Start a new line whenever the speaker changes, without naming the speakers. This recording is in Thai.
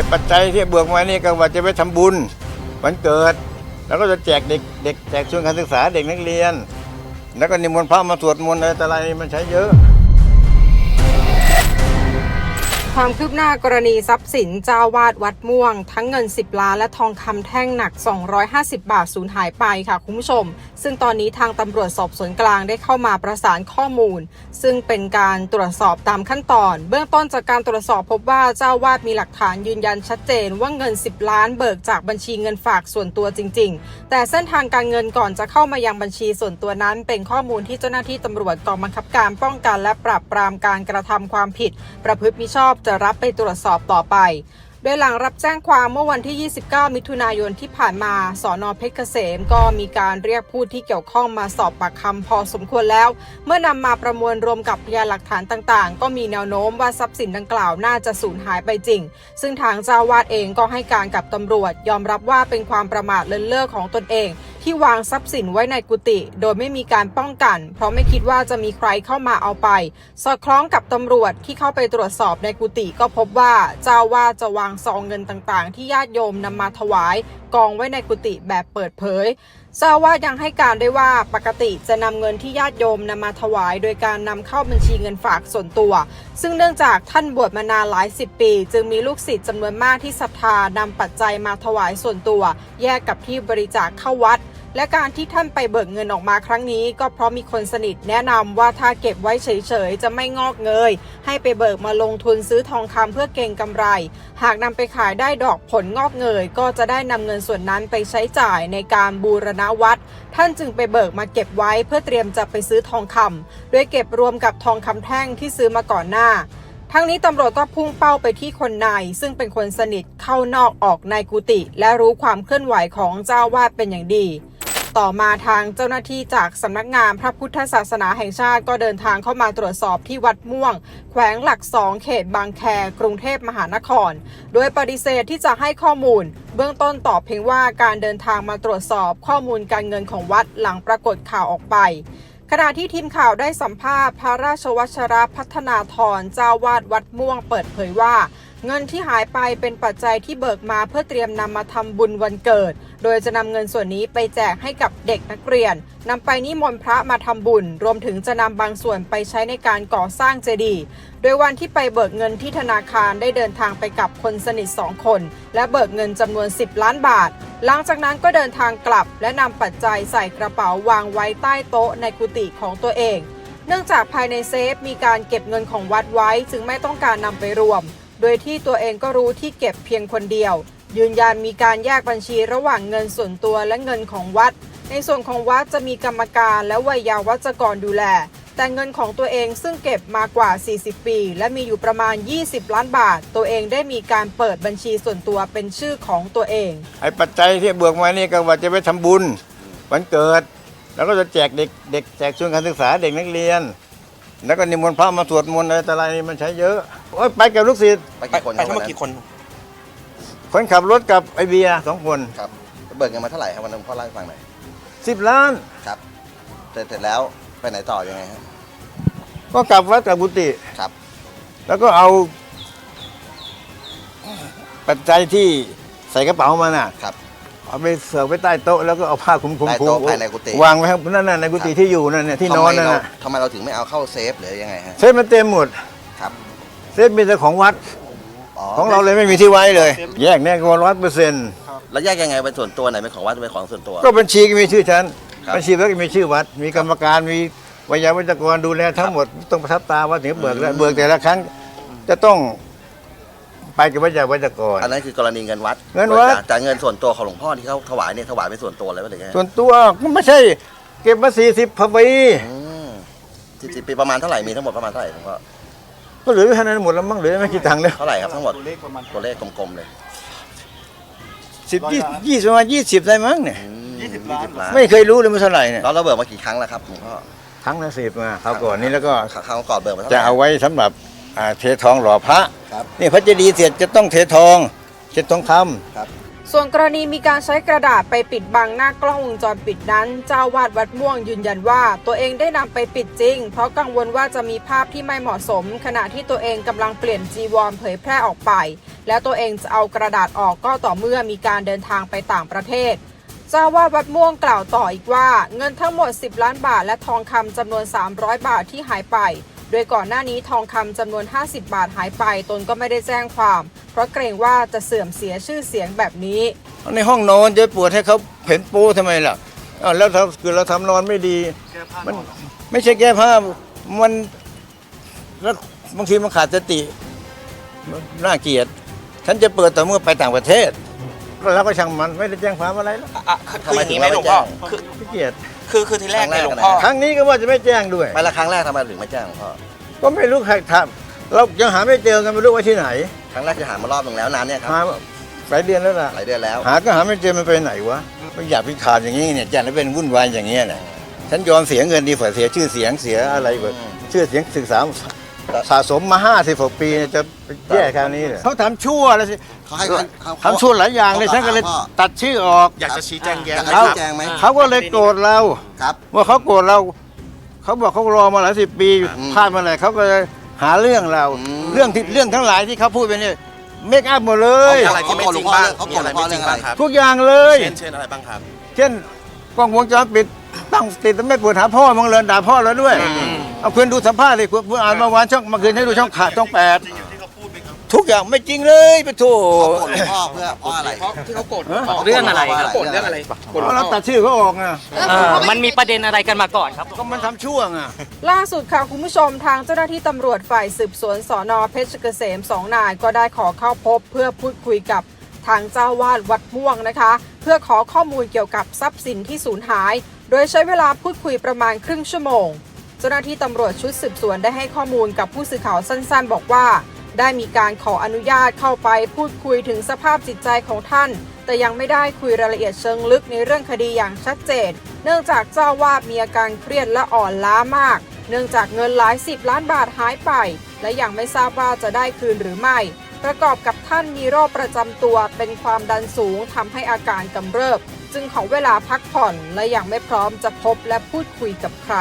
อ้ปัจจัยที่เบิกมานี่ก็ว่าจะไปทำบุญวันเกิด แล้วก็จะแจกเด็กเด็กแจกทุนการศึกษาเด็กนักเรียน แล้วก็นิมนต์พระมาสวดมนต์อะไรต่ออะไรมันใช้เยอะ
ความคืบหน้ากรณีทรัพย์สินเจ้าวาดวัดม่วง ทั้งเงิน 10 ล้านและทองคำแท่งหนัก 250 บาทสูญหายไปค่ะคุณผู้ชม ซึ่งตอนนี้ทางตำรวจสอบสวนกลางได้เข้ามาประสานข้อมูล ซึ่งเป็นการตรวจสอบตามขั้นตอน เบื้องต้นจากการตรวจสอบพบว่าเจ้าวาดมีหลักฐานยืนยันชัดเจนว่าเงิน 10 ล้านเบิกจากบัญชีเงินฝากส่วนตัวจริง ๆ แต่เส้นทางการเงินก่อนจะเข้ามายังบัญชีส่วนตัวนั้น เป็นข้อมูลที่เจ้าหน้าที่ตำรวจกองบังคับการป้องกัน และปราบปรามการกระทำความผิด ประพฤติมิชอบจะรับไปตรวจสอบต่อไป โดยหลังรับแจ้งความเมื่อวันที่ 29 มิถุนายนที่ผ่านมา สอนอเพชรเกษมก็มีการเรียกผู้ที่เกี่ยวข้องมาสอบปากคำพอสมควรแล้ว เมื่อนำมาประมวลรวมกับพยานหลักฐานต่างๆ ก็มีแนวโน้มว่าทรัพย์สินดังกล่าวน่าจะสูญหายไปจริง ซึ่งทางเจ้าวาดเองก็ให้การกับตำรวจ ยอมรับว่าเป็นความประมาทเลินเล่อของตนเอง ที่วางทรัพย์สินไว้ในกุฏิโดยไม่มีการป้องกัน เพราะไม่คิดว่าจะมีใครเข้ามาเอาไป สอดคล้องกับตำรวจที่เข้าไปตรวจสอบในกุฏิก็พบว่าเจ้าวาดจะวางซองเงินต่างๆ ที่ญาติโยมนำมาถวายกองไว้ในกุฏิแบบเปิดเผยเจ้าอาวาดยังให้การได้ว่าปกติจะนำเงินที่ญาติโยมนำมาถวาย โดยการนำเข้าบัญชีเงินฝากส่วนตัว ซึ่งเนื่องจากท่านบวชมานานหลายสิบปี จึงมีลูกศิษย์จำนวนมากที่ศรัทธานำปัจจัยมาถวายส่วนตัว แยกกับที่บริจาคเข้าวัด และการที่ท่านไปเบิกเงินออกมาครั้งนี้ ก็เพราะมีคนสนิทแนะนำว่าถ้าเก็บไว้เฉยๆ จะไม่งอกเงย ให้ไปเบิกมาลงทุนซื้อทองคำเพื่อเก็งกำไร หากนำไปขายได้ดอกผลงอกเงย ก็จะได้นำเงินส่วนนั้นไปใช้จ่ายในการบูรณวัดท่านจึงไปเบิกมาเก็บไว้เพื่อเตรียมจะไปซื้อทองคำโดยเก็บรวมกับทองคำแท่งที่ซื้อมาก่อนหน้าทั้งนี้ตำรวจก็พุ่งเป้าไปที่คนใน ซึ่งเป็นคนสนิทเข้านอกออกในกุฏิและรู้ความเคลื่อนไหวของเจ้าวาดเป็นอย่างดี ต่อมาทางเจ้าหน้าที่จากสำนักงานพระพุทธศาสนาแห่งชาติก็เดินทางเข้ามาตรวจสอบที่วัดม่วง แขวงหลักสองเขตบางแคกรุงเทพมหานคร โดยปฏิเสธที่จะให้ข้อมูล เบื้องต้นตอบเพียงว่าการเดินทางมาตรวจสอบข้อมูลการเงินของวัดหลังปรากฏข่าวออกไปขณะที่ทีมข่าวได้สัมภาษณ์พระราชวัชรพัฒนาธรเจ้าวาดวัดม่วงเปิดเผยว่า เงินที่หายไปเป็นปัจจัยที่เบิกมาเพื่อเตรียมนำมาทำบุญวันเกิด โดยจะนำเงินส่วนนี้ไปแจกให้กับเด็กนักเรียนนำไปนิมนต์พระมาทำบุญ รวมถึงจะนำบางส่วนไปใช้ในการก่อสร้างเจดีย์โดยวันที่ไปเบิกเงินที่ธนาคารได้เดินทางไปกับคนสนิทสองคน และเบิกเงินจำนวน 10 ล้านบาท หลังจากนั้นก็เดินทางกลับ และนำปัจจัยใส่กระเป๋าวางไว้ใต้โต๊ะในกุฏิของตัวเอง เนื่องจากภายในเซฟมีการเก็บเงินของวัดไว้ จึงไม่ต้องการนำไปรวม โดยที่ตัวเองก็รู้ที่เก็บเพียงคนเดียว ยืนยันมีการแยกบัญชีระหว่างเงินส่วนตัวและเงินของวัด ในส่วนของวัดจะมีกรรมการและวัยยาวัจกรดูแล แต่เงินของตัวเองซึ่งเก็บมากว่า 40 ปี และมีอยู่ประมาณ 20 ล้านบาท ตัวเองได้มีการเปิดบัญชีส่วนตัวเป็นชื่อของตัวเอง
ไอ้ปัจจัยที่เบิกมานี่ก็ว่าจะไปทำบุญวันเกิด แล้วก็จะแจกเด็กเด็กแจกทุนการศึกษาเด็กนักเรียน แล้วก็นิมนต์พระมาสวดมนต์อะไรต่ออะไรมันใช้เยอะโอ้ยไปกับลูกศิษย์
ไป
ไป
กี่คน
ไป
ครับ
ทั้งหมด
วันนั้น
กี่คน
คนขับรถกับไอเบียร์สองคน
ครับเบิกเงินมาเท่าไหร่ครับวันนั้นพ่อเล่าให้ฟังหน่อย
สิบล้าน
ครับเสร็จเสร็จแล้วไปไหนต่อยังไงฮะ
ก็กลับวัดกับกุฏิ
ครับ
แล้วก็เอา ปัจจัยที่ใส่กระเป๋ามาน่ะ
ครับ
เอาไปเสิร์ฟไว้ใต้โต๊ะแล้วก็เอาผ้าคลุมๆ
ใต้โต๊ะภายในกุฏิ
วางไว้ครับนั่นน่ะในกุฏิที่อยู่นั่นเนี่ยที่นอนนั่น
ทำไมเรา
น่ะ
ทำไมเราถึงไม่เอาเข้าเซฟหรือยังไงฮะ
เซฟมันเต็มหมด
ครับ
เซฟมีแต่ของวัด ของเราเลยไม่มีที่ไว้เลย แยกแน่ก็ร้อยเปอร์เซ็นต์
แล้วแยกยังไงเป็นส่วนตัวไหนเป็นของวัดเป็นของส่วนตัว
ก็บัญชีก็มีชื่อฉัน
ครับ
บัญชีแล้วก็มีชื่อวัด มีกรรมการมีวิยาวัจกรดูแลทั้งหมดต้องประทับตาว่าถึงเบิกแล้วเบิกแต่ละครั้ง จะต้องไปกับวิยาวัจกร
อันนั้นคือกรณีเงินวัด
เงินวัด
บริจาคแต่เงินส่วนตัวของหลวงพ่อที่เขาถวายเนี่ยถวายเป็นส่วนตัวเลยว่าหรือไง
ส่วนตัวก็ไม่ใช่ เก็บมาสี่สิบพปี
อืมสิบสิบปีประมาณเท่าไหร่มีทั้งหมดประมาณเท่าไหร่หลวงพ่อ
ก็เหลือแค่นั้นหมดแล้วมั้งเหลือไม่กี่ตังค์แล้ว
เท่าไหร่ครับทั้งหมด
ตัวเลขประมาณ
ตัวเลขกลมๆเลย
สิบยี่ยี่สิบประมาณยี่สิบได้มั้งเนี่ย
อืม
ยี่สิบล้าน
ล้าน
ไม่เคยรู้เลยมันเท่าไหร่เนี่ย
แล้วเราเบิกมากี่ครั้งแล้วครับหลวงพ่อ
ครั้งละสิบมาเขาวก่อนนี้แล้วก็
ครั้งก่อนเบิกมาเท่าไห
จะ
ร่
เอาไว้สำหรับอ่าเททองหล่อพระ
ครับ
นี่พระเจดีย์เสร็จจะต้องเททองเช็ดทองคำ
ครับ
ส่วนกรณีมีการใช้กระดาษไปปิดบังหน้ากล้องวงจรปิดนั้น เจ้าวาดวัดม่วงยืนยันว่า ตัวเองได้นำไปปิดจริง เพราะกังวลว่าจะมีภาพที่ไม่เหมาะสม ขณะที่ตัวเองกำลังเปลี่ยนจีวรเผยแพร่ออกไป และตัวเองจะเอากระดาษออกก็ต่อเมื่อมีการเดินทางไปต่างประเทศเจ้าวาดวัดม่วงกล่าวต่ออีกว่า เงินทั้งหมด 10 ล้านบาท และทองคำจำนวน 300 บาทที่หายไป โดยก่อนหน้านี้ทองคำจำนวน 50 บาทหายไป ตนก็ไม่ได้แจ้งความ เพราะเกรงว่าจะเสื่อมเสียชื่อเสียงแบบนี้
ในห้องนอนจะปวดให้เขาเห็นปูทำไมล่ะอ้าวแล้วถ้าคือเราทำนอนไม่ดี มันไม่ใช่แก้ผ้ามันแล้วบางทีมันขาดสติมันน่าเกลียด ฉันจะเปิดแต่เมื่อไปต่างประเทศแล้วก็ช่างมันไม่ได้แจ้งความอะไรแล้ว
อะคืออย่างนี้ไหมหลวงพ่อคือ
ขี้เกียจ
คือคือทีแรกเนี่ย
ค
หล
รั้
ว
ง
ง
แรก
พ่อ
ครั้งนี้ก็ว่าจะไม่แจ้งด้วย
ไปละครั้งแรกทำไมถึงไม่แจ้งหลวงพ่อ
ก็ไม่รู้ใครทำเรายังหาไม่เจอกันไม่รู้ว่าที่ไหน
ครั้งแรกจะหามารอบหนึ่งแล้วนานเนี่ยครับ
หาหลายเดือนแล้วล่ะ
หลายเดือนแล้ว
หาก็หาไม่เจอมันไปไหนวะไม่อยากพิขาดอย่างนี้เนี่ยจัดให้เป็นวุ่นวายอย่างเงี้ยเนี่ยฉันยอมเสียเงินดีกว่าเสียชื่อเสียงเสียอะไรแบบชื่อเสียงศึกษาสะสมมาห้าสิบกว่าปีเนี่ยจะไปแย่คราวนี้เลยเขาทำชั่วแล้วสิ
เขาให้เขา
ทำชั่วหลายอย่างเลยฉันก็เลยตัดชื่อออก
อยากจะชี้แจงแย้ง
อยากให้
เขา
ชี้แจงไหม
เขาก็เลยโกรธเรา
ครับ
ว่าเขาโกรธเรา เขาบอกเขารอมาหลายสิบปี
อืม
พลาดมาอะไรเขาก็เลย หาเรื่องเรา
อืม
เรื่องที่เรื่องทั้งหลายที่เขาพูดไปเนี่ยเมคอัพหมดเลย
อะไรที่ไม่จริงบ้าง
เขา
มี
โกรธ
อะไร
หลวงพ่อ
ไม่จริง
เรื่องอะไร
บ้างครับ
ทุกอย่างเลย
เช่นเช่นอะไรบ้างครับ
เช่นกล้องวงจรปิดตั้งติดแต่ไม่เปิดหาพ่อมึงเลยด่าพ่อเราด้วยเอาคืนดูสัมภาษณ์เลยคุณคุณอ่านเมื่อวานช่องเมื่อคืนให้ดูช่องขาดช่องแปด ทุกอย่างไม่จริงเลยไปโถ
เขาโกรธหลวงพ่อเพื่อเพราะอะไร
ที่เขาโกรธ
เรื่องอะไรครับ
โกรธเรื่องอะไรโกรธหลวง
เรา
พ่อ
ตัดชื่อเขาออกไง
เออมันมีประเด็นอะไรกันมาก่อนครับ
ก็มันทำชั่วไง
ล่าสุดค่ะ คุณผู้ชมทางเจ้าหน้าที่ตำรวจฝ่ายสืบสวนสอนอเพชรเกษมสองนายก็ได้ขอเข้าพบเพื่อพูดคุยกับทางเจ้าวาดวัดม่วงนะคะ เพื่อขอข้อมูลเกี่ยวกับทรัพย์สินที่สูญหาย โดยใช้เวลาพูดคุยประมาณครึ่งชั่วโมง เจ้าหน้าที่ตำรวจชุดสืบสวนได้ให้ข้อมูลกับผู้สื่อข่าวสั้นๆ บอกว่า ได้มีการขออนุญาตเข้าไปพูดคุยถึงสภาพจิตใจของท่าน แต่ยังไม่ได้คุยรายละเอียดเชิงลึกในเรื่องคดีอย่างชัดเจน เนื่องจากเจ้าวาดมีอาการเครียดและอ่อนล้ามาก เนื่องจากเงินหลายสิบล้านบาทหายไป และยังไม่ทราบว่าจะได้คืนหรือไม่ ประกอบกับท่านมีโรคประจำตัวเป็นความดันสูงทำให้อาการกำเริบ จึงขอเวลาพักผ่อนและยังไม่พร้อมจะพบและพูดคุยกับใคร